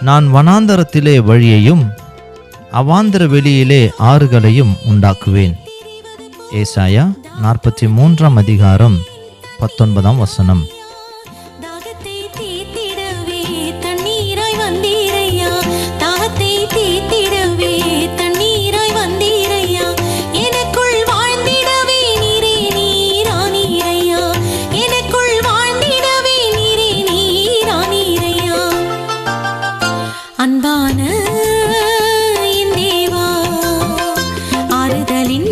நான் வனாந்தரத்திலே வழியையும் அவாந்தர வெளியிலே ஆறுகளையும் உண்டாக்குவேன். ஏசாயா நாற்பத்தி மூன்றாம் அதிகாரம் பத்தொன்பதாம் வசனம். அன்பான என் தேவா ஆறுதலின்